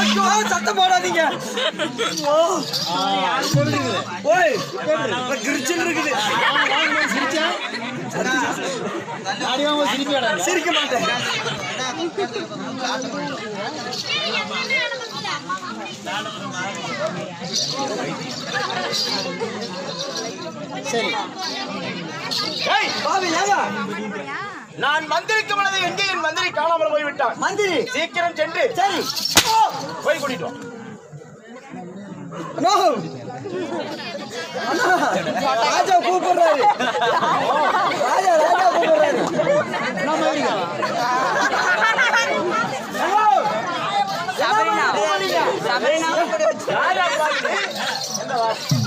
ஐயோ, சத்தம் போடாதீங்க. ஓ. ஓய் கிரிச்சல் இருக்குது. சிரிக்க மாட்டேன். ஏய், பாவி ஏங்க? நான் வந்திருக்கும் பொழுது எங்கே? என் மந்திரி காணாமல் போய்விட்டான். மந்திரி. சீக்கிரம் சென்று சரி. போய் கூட்டிட்டு வா. நோ. அண்ணா, ராஜா கூப்பிடுறாரு. ராஜா ராஜா கூப்பிடுறாரு?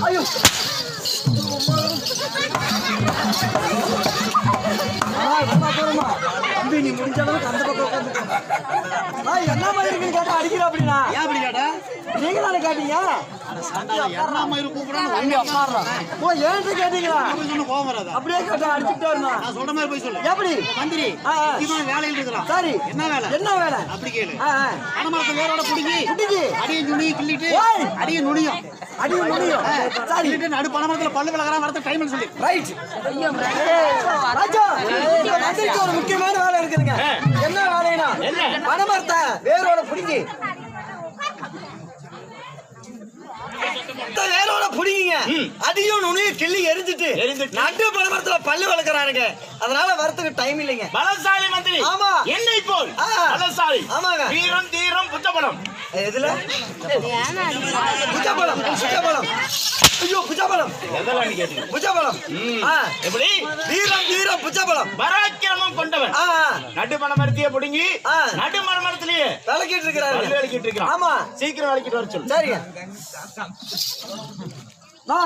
ஐயோ. முடிஞ்ச அளவுக்கு அந்த பக்கம் உட்காந்துக்கோ. ஆ, என்ன மாதிரி இருக்குன்னு கேட்டா அடிக்கிற அப்படின்னா? ஏன் அப்படி கேட்டா? நீங்க தானே கேட்டீங்க? அப்படியே கேட்டா அடிச்சுட்டு நான் சொல்ற மாதிரி போய் சொல்லு. எப்படி? மந்திரி ஆ, ஆ. இவன் வேலையில் இருக்கிறான் சரி. என்ன வேலை? என்ன வேலை? அப்படி கேளு. பிடிங்கி அடியை நுனியை கிள்ளிட்டு. அடியை நுனியும். அடி முடியும். சரி. நடு பணமரத்துல பல்லு விளக்குறான் வரது டைம் சொல்லி. ரைட் ராஜா இந்த மந்திரிக்கு ஒரு முக்கியமான வேலை இருக்குதுங்க. என்ன வேலைனா என்ன? பனமரத்தை வேரோட பிடிங்கி வேரோட புடிங்க கிள்ளி எரிஞ்சிட்டு. நட்டு பனமரத்துல பல்லு வளர்க்குறானுங்க. அதனால வரத்துக்கு டைம் இல்லைங்க. பலசாலி மந்திரி. ஆமா. என்னை ஆ. பலசாலி. ஆமாங்க. வீரம் தீரம் புத்தபலம் எதுல? புஜபலம் புஜபலம் ஐயோ புஜபலம் புஜபலம் எப்படி? வீரம் வீரம் புஜபலம் பராக்கிரமம் கொண்டவன். ஆ ஆ, நடு மரமரத்தையே பிடுங்கி ஆ. இருக்கிறாரு விளக்கிட்டு இருக்கிறான் ஆமா. சீக்கிரம் விளக்கிட்டு வர சொல்லு. சரிங்க. ஆ,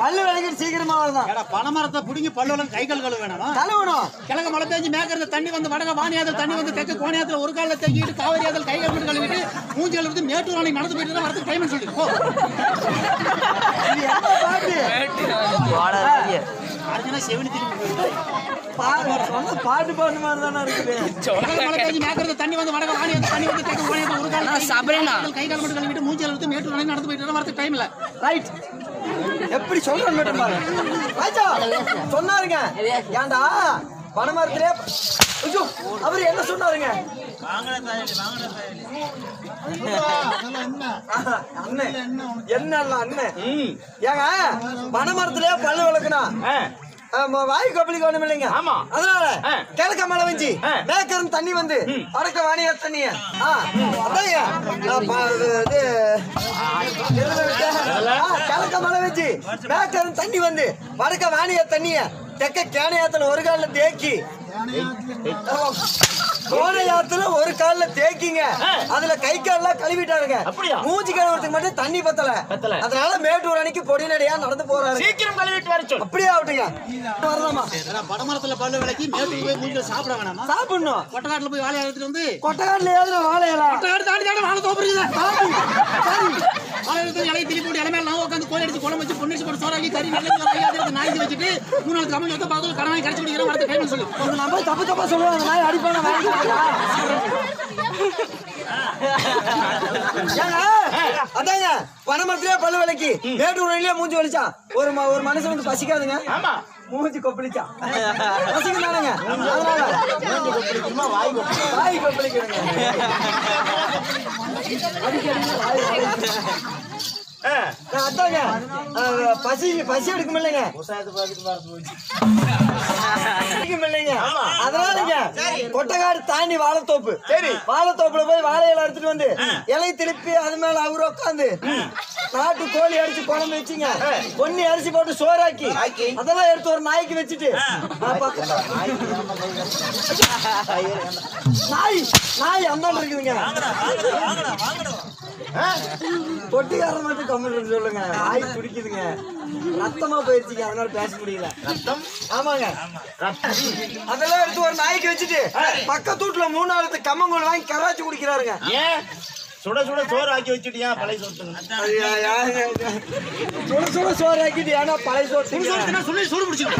பல்லு விளக்கிட்டு சீக்கிரமா வருதான் ஏடா பணமரத்தை பிடிங்கி பல்லு விளக்கு கை கால் கழுவ வேணாமா? தலைவணும் கிழக்கு மழை பெஞ்சு மேற்கிறது தண்ணி வந்து வடக வாணியாதல் தண்ணி வந்து தெற்கு கோணியாத்துல ஒரு காலில் தங்கிட்டு காவிரியாதல் கை கால் கழுவிட்டு மூஞ்சி கழுவிட்டு மேட்டூர் அணை நடந்து போயிட்டு தான் வரதுக்கு டைம் சொல்லி. அர்ஜுனா செவினி திரும்பி பா- சொன்ன பாட்டு பாட்டு மாதிரி தானே இருக்குது. தண்ணி வந்து வடக வாணியாதல் தண்ணி வந்து தெற்கு கோணியாத்துல ஒரு கை கால் மட்டும் கழுவிட்டு மூஞ்சி கழுவிட்டு மேட்டூர் அணை நடந்து போயிட்டு தான் வரதுக்கு டைம் இல்லை. ரைட் எப்படி சொல்றேன் மட்டும் பாரு. ராஜா சொன்னாருங்க. ஏன்டா பனமரத்திலே ஐயோ அவர் என்ன சொன்னாருங்க? என்ன அண்ணன் ம். ஏங்க பனமரத்திலே பல்லு விளக்குனா வாய் கொப்பளிக்க ஒண்ணும் இல்லைங்க. ஆமா. அதனால. கிழக்க மழை வெஞ்சி ஆ. மேற்கரும் தண்ணி வந்து வடக்க வாணிய தண்ணிய. கிழக்க மழை வெஞ்சி மேற்கரும் தண்ணி வந்து வடக்க வாணிய தண்ணிய தெக்க கேணையாத்துல ஒரு கால்ல தேக்கி. கோணையாத்துல ஒரு கால்ல தேக்கிங்க. அதுல கை கால்லாம் கழுவிட்டாருங்க. அப்படியா? மூஞ்சி கழுவுறதுக்கு மட்டும் தண்ணி பத்தல. அதனால மேட்டூர் அணைக்கு பொடி நடையா நடந்து போறாரு. சீக்கிரம் கழுவிட்டு வர சொல்லு. அப்படியே ஆகட்டுங்க. வரலாமா? ஏடா பணமரத்துல பல்லு விளக்கி மேட்டூர் போய் மூஞ்சில சாப்பிட வேணாமா? சாப்பிடணும். கொட்டக்காட்டுல போய் வாழை எடுத்துட்டு வந்து கொட்டக்காட்டுல ஏதுல வாழையலாம் கொட்டக்காடு தாண்டி தாண்டி வாழை தோப்புறீங்க. எடுத்து இலையை திருப்பி போட்டு நான் உட்காந்து கோழி அடிச்சு குழம்பு வச்சு பொண்ணு போட்டு சோறாக்கி கறி நல்ல வச்சுட்டு மூணு நாள் தமிழ் வந்து பார்த்து கடமை கடிச்சு குடிக்கிற வரது டைம் சொல்லு. இது நம்ம தப்பு தப்பா சொல்லுவாங்க. அந்த நாய் அடிப்பான? அதாங்க பனமரத்திலே பல்லு விலைக்கு மேட்டூர் மூஞ்சி வலிச்சான் ஒரு ஒரு மனுஷன் வந்து பசிக்காதுங்க? ஆமா. மூஞ்சி கொப்பளிச்சான் பசிக்குதானுங்க அதனால வாய் கொப்பளிக்கிறேங்க ஆ. நான் அதாங்க அஹ், பசி பசி எடுக்கும் இல்லைங்க. அதனாலங்க கொட்டக்காடு தாண்டி வாழைத்தோப்பு. சரி. வாழைத்தோப்புல போய் வாழை இலை எடுத்துட்டு வந்து இலை திருப்பி அது மேல அவரு உட்காந்து நாட்டு கோழி அடிச்சு குழம்பு வச்சுங்க. பொன்னி அரிசி போட்டு சோறாக்கி. அதெல்லாம் எடுத்து ஒரு நாய்க்கு வச்சுட்டு. நாய் நாய் அந்தாண்டு இருக்குதுங்க. பொட்டிக்காரன் மட்டும் கம்மல் சொல்லுங்க. நாய் துடிக்குதுங்க ரத்தமா போயிருச்சுங்க. அதனால பேச முடியல. ரத்தம்? ஆமாங்க. அதெல்லாம் எடுத்து ஒரு நாய்க்கு வச்சுட்டு பக்கத்து வீட்டுல மூணாவது கம்மங்கூழ் வாங்கி கராச்சி குடிக்கிறாருங்க. ஏன்? சுட சுட சோறு ஆக்கி வச்சுட்டியா பழைய இது? சுட சுட சோறு ஆக்கிட்டு ஏன்னா பழைய சோறு திங்க. சொல்லி சூடு சுடு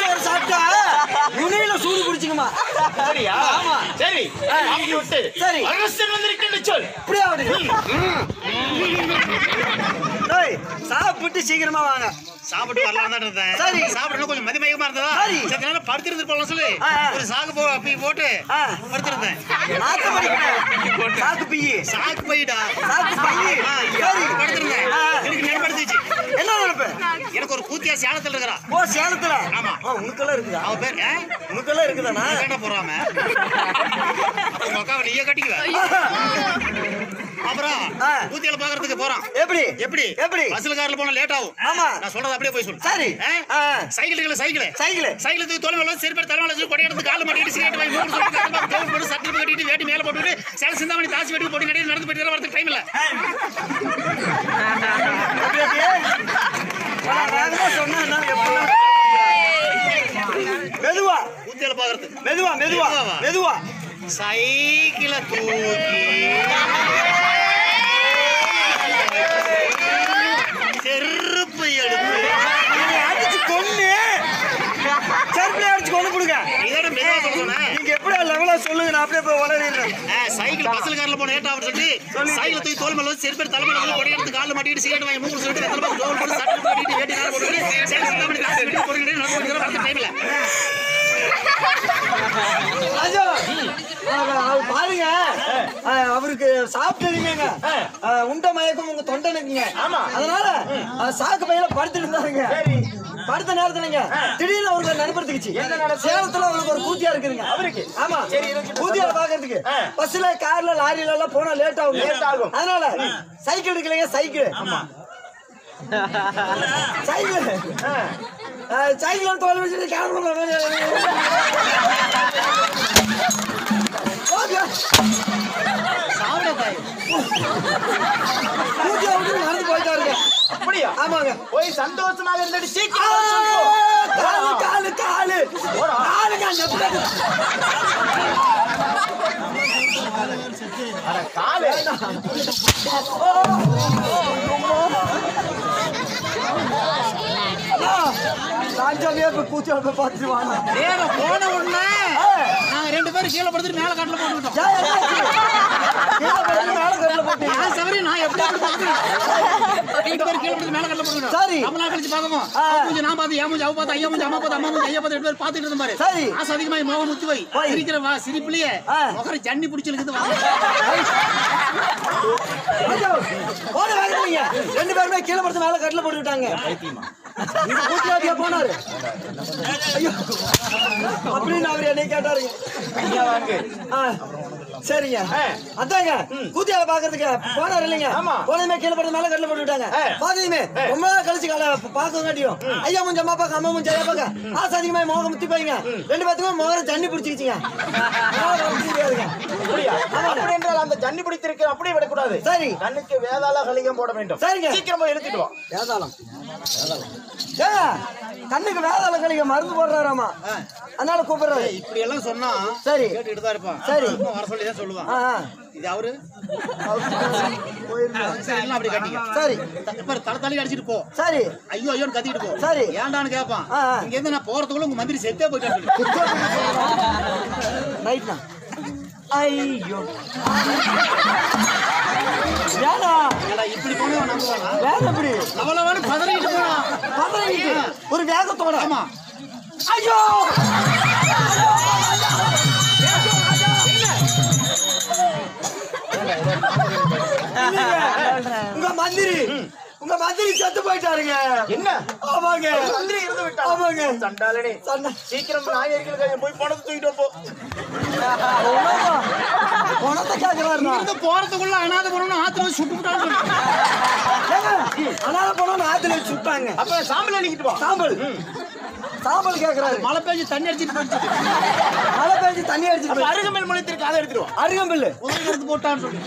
சோறு சாப்பிட்டா நுனியில சூடு குடிச்சுக்குமா அப்படியா ஆமா. சரி. சாப்பிட்டு விட்டு. சரி. அரசன் வந்திருக்கின்ற சொல் இப்படியே டேய், சாப்பிட்டு சீக்கிரமா வாங்க. சாப்பிட்டு வரலாம் தான் இருந்தேன். சரி. சாப்பிடணும் கொஞ்சம் மதிமயமா இருந்ததா? சரி. சரி நேரம் படுத்திருந்து போலாம் சொல்லி. ஒரு சாக்கு போ அப்படி போட்டு. படுத்திருந்தேன். நாக்கு படிக்கணும் சாக்கு பிய்யி சாக்கு போயிடா. சாக்கு பையி சரி. படுத்திருந்தேன். எனக்கு நினைப்படுத்துச்சு. என்ன நினைப்பு? எனக்கு ஒரு கூத்தியா சேலத்துல இருக்கிறா. ஓ சேலத்துல? ஆமா. உனக்கெல்லாம் இருக்குதா? அவ பேர்? உனக்கெல்லாம் இருக்குதானா? வேண்டாம் போறாம. உங்க அக்காவை நீயே கட்டிக்குவ. அப்புறம் ஆ. கூத்தியால பாக்குறதுக்கு போறான் எப்படி? எப்படி? எப்படி? பஸ்ல கார்ல போனா லேட் ஆகும். ஆமா. நான் சொல்றது அப்படியே போய் சொல்லு. சரி. சைக்கிள் இருக்குல்ல, சைக்கிள்? சைக்கிள். சைக்கிள் தூக்கி தோல் மேல எடுத்து தலைமையில வச்சு, கொடை எடுத்து கால்ல மாட்டிக்கிட்டு, சிகரெட் வாங்கி மூணு சொட்டு கட்டு போட்டு, கவுன் போட்டு, சட்டை கட்டிட்டு, வேட்டி மேல போட்டுட்டு, சேலை சிந்தாமணி தாசி வெட்டி போட்டு நடையில நடந்து போயிட்டு வரதுக்கு டைம் இல்ல. சொன்னா மெதுவா. ஊத்தியால பாக்குறது மெதுவா மெதுவா மெதுவா. மெதுவா. சைக்கிள தூக்கி செருப்பு எடுத்து நீங்க அடிச்சு கொன்னு இதோட மெதுவா சொல்லணும் நீங்க எப்படி லெவலா சொல்லுங்க நான் அப்படியே போய் வளரிடுறேன் சைக்கிள் பஸ்ல கார்ல போன ஏட்டா அப்படின்னு சொல்லி சைக்கிள் தூக்கி தோல் மேல செருப்பு எடுத்து தலைமையில வச்சு, கொடை எடுத்து கால்ல மாட்டிக்கிட்டு, சிகரெட் வாங்கி மூணு பாக்கு, கவுன் போட்டு, சட்டை கட்டிட்டு, வேட்டி போட்டுட்டு, சேலை சிந்தாமணி தாசி வெட்டி போட்டு நடையில நடந்து போயிட்டு பாருங்க அவருக்கு சாப்பிட்டுருங்க உண்ட மயக்கம் உங்க தொண்டனுக்குங்க. அதனால சாக்கு பையில படுத்துட்டு இருந்தாருங்க படுத்த நேரத்துலங்க திடீர்னு அவருக்கு நண்படுத்துக்குச்சு சேலத்துல அவருக்கு ஒரு கூத்தியா இருக்குதுங்க அவருக்கு? ஆமா. கூத்தியால பாக்குறதுக்கு. பஸ்ல கார்ல லாரில எல்லாம் போனா லேட் ஆகும் Late ஆகும். அதனால சைக்கிள் இருக்குல்லைங்க சைக்கிள் ஆமா சைக்கிள் சைக்கிள் தோல் வச்சுட்டு கிளம்புற பூஜை விட்டு நடந்து போயிட்டாருங்க அப்படியா? ஆமாங்க. போய் சந்தோஷமாக இருந்துட்டு சீக்கிரம். காலு காலு காலு. காலுங்க அந்த காலு. ராஜாவே இப்ப பூஜை போய் பார்த்துட்டு வாங்க நேரம் போன உடனே நாங்க ரெண்டு பேரும் கீழே படுத்துட்டு மேல காட்டுல ஏன் போய் மேல கட்டில போட்டீங்க. நான் சவரி நான் எப்படி. ரெண்டு பேரும் கீழே படுத்து மேல காட்டுல போட்டுக்கிட்டோம் சரி. ரொம்ப நாள் கழிச்சு. அவ மூஞ்சி நான் பார்த்து என் மூஞ்சி அவ பார்த்து ஐயா மூஞ்சி அம்மா பார்த்து அம்மா மூஞ்சி ஐயா பார்த்து ரெண்டு பேரும் பார்த்துட்டு இருந்த மாதிரி சரி. ஆசை அதிகமாகி மோகம் முத்து வை. சிரிக்கிற வா சிரிப்புலயே. முகர ஜன்னி பிடிச்சிருக்குது வா. ரெண்டு பேருமே கீழே படுத்து மேல கட்டில போட்டு விட்டாங்க போனாரு? அப்படின்னு அவர் என்னை கேட்டாருங்க சரிங்க. அதாங்க கூத்தியால பாக்குறதுக்கு போனாரு இல்லைங்க. போனதுமே கீழே படுத்து மேல கட்டில போட்டு விட்டாங்க. பாத்தீங்க ரொம்ப நாள் கழிச்சு கால பாக்கங்காட்டியும் ஐயா முஞ்ச அம்மா பாக்க அம்மா ஐயா பாக்க ஆசை அதிகமா முகம் முத்தி போய்ங்க. ரெண்டு பேத்துக்கும் முகம் தண்ணி பிடிச்சிக்கிச்சுங்க. என்றால் அந்த ஜன்னி பிடித்திருக்க அப்படியே விடக்கூடாது. சரி. கண்ணுக்கு வேதாள கலிங்கம் போட வேண்டும். சரிங்க. சீக்கிரம் வா வேதாளம். கண்ணுக்கு வேதாளம் கழிக்க மருந்து போடுறாராமா? அதனால கூப்பிடுறாரு. இப்படி எல்லாம் சொன்னா சரி. கேட்டுக்கிட்டு தான் இருப்பான். சரி. வர சொல்லி தான் சொல்லுவான். இது அவரு? அப்படி கட்டிக்க. சரி. தலை தலை அடிச்சிட்டு போ. சரி. ஐயோ ஐயோன்னு கத்திட்டு போ. சரி. ஏன்டான்னு கேட்பான். இங்க இருந்து நான் போறதுக்குள்ள உங்க மந்திரி செத்தே போயிட்டான்னு சொல்லி. ரைட்ண்ணா ஐயோ. ஏடா, இப்படி போனா அவன் நம்புவானா? வேற எப்படி? பதறிட்டு ஒரு வேகத்தோட. ஆமா. ஐயோ. உங்க மந்திரி. உங்க மந்திரி செத்து போயிட்டாருங்க. என்ன? ஆமாங்க. மந்திரி இருந்து விட்டான் ஆமாங்க. சண்டாளனே. சண்டை. சீக்கிரம் நாயர்கள் கையை போய் பணத்தை தூக்கிட்டு போ. பணத்தை இருந்து. போறதுக்குள்ள அனாதை ஆத்துல வச்சு சுட்டு சொல்லி அனாத பணம் ஆத்துல வச்சு சுட்டாங்க. அப்ப சாம்பல் அடிக்கிட்டு வா சாம்பல். சாம்பல் கேக்குறாரு. மழை பெஞ்சு தண்ணி அடிச்சிட்டு போயிடுச்சு. மழை பெஞ்சு தண்ணி அடிச்சிட்டு அருகம்பல் முளைத்திருக்கு அதை எடுத்துட்டு வா அருகம்பில்லு. உதவி போட்டான்னு சொல்லி.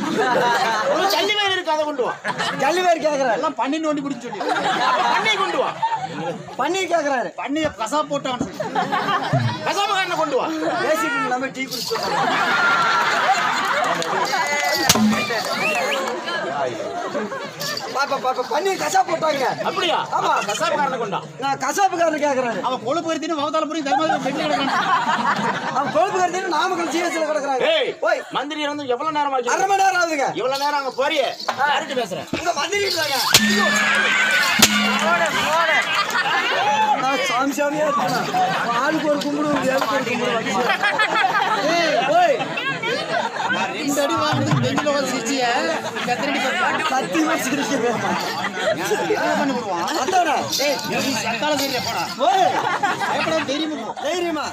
ஒரு ஜல்லி வேறு இருக்கு அதை கொண்டு வா. ஜல்லி வேறு கேக்குறாரு. எல்லாம் பண்ணி நோண்டி பிடிச்சு சொல்லி. அப்ப பண்ணை கொண்டு வா. பன்னீர் கேக்குறாரு. பண்ணிய கசா போட்டான்னு சொல்லி. கசாபகாரனை கொண்டு வா. பேசிட்டு இல்லாம டீ குடிச்சு பாப்பா பாப்பா பண்ணி கசா போட்டாங்க. அப்படியா? ஆமா. கசாப்புக்காரனை கொண்டா? நான் கசாப்புக்காரர் கேக்குறாரு அவன் கொழுப்பு வகுத்தால புரியும். தர்மபுரி பெட்டில் கிடக்கிறான். அவன் கொழுப்பு கருத்து நாமக்கல் ஜிஎஸ்ல கிடக்குறாங்க. ஏய் ஓய். மந்திரி வந்து எவ்வளவு நேரம் ஆச்சு? அரை மணி நேரம் ஆகுதுங்க. இவ்வளவு நேரம் அங்க போறியே? யார்கிட்ட பேசுற? உங்க மந்திரி இருக்காங்க. நான் சாமி சாமியா இருக்கேன் ஆளுக்கு ஒரு கும்பிடு ஏழுக்கு ஒரு கும்பிடு இந்த அடி வாங்கினதுக்கு பெஞ்சில் பண்ணி ஏய் சக்கால சரியா போடா. தைரியமா போ. தைரியமா.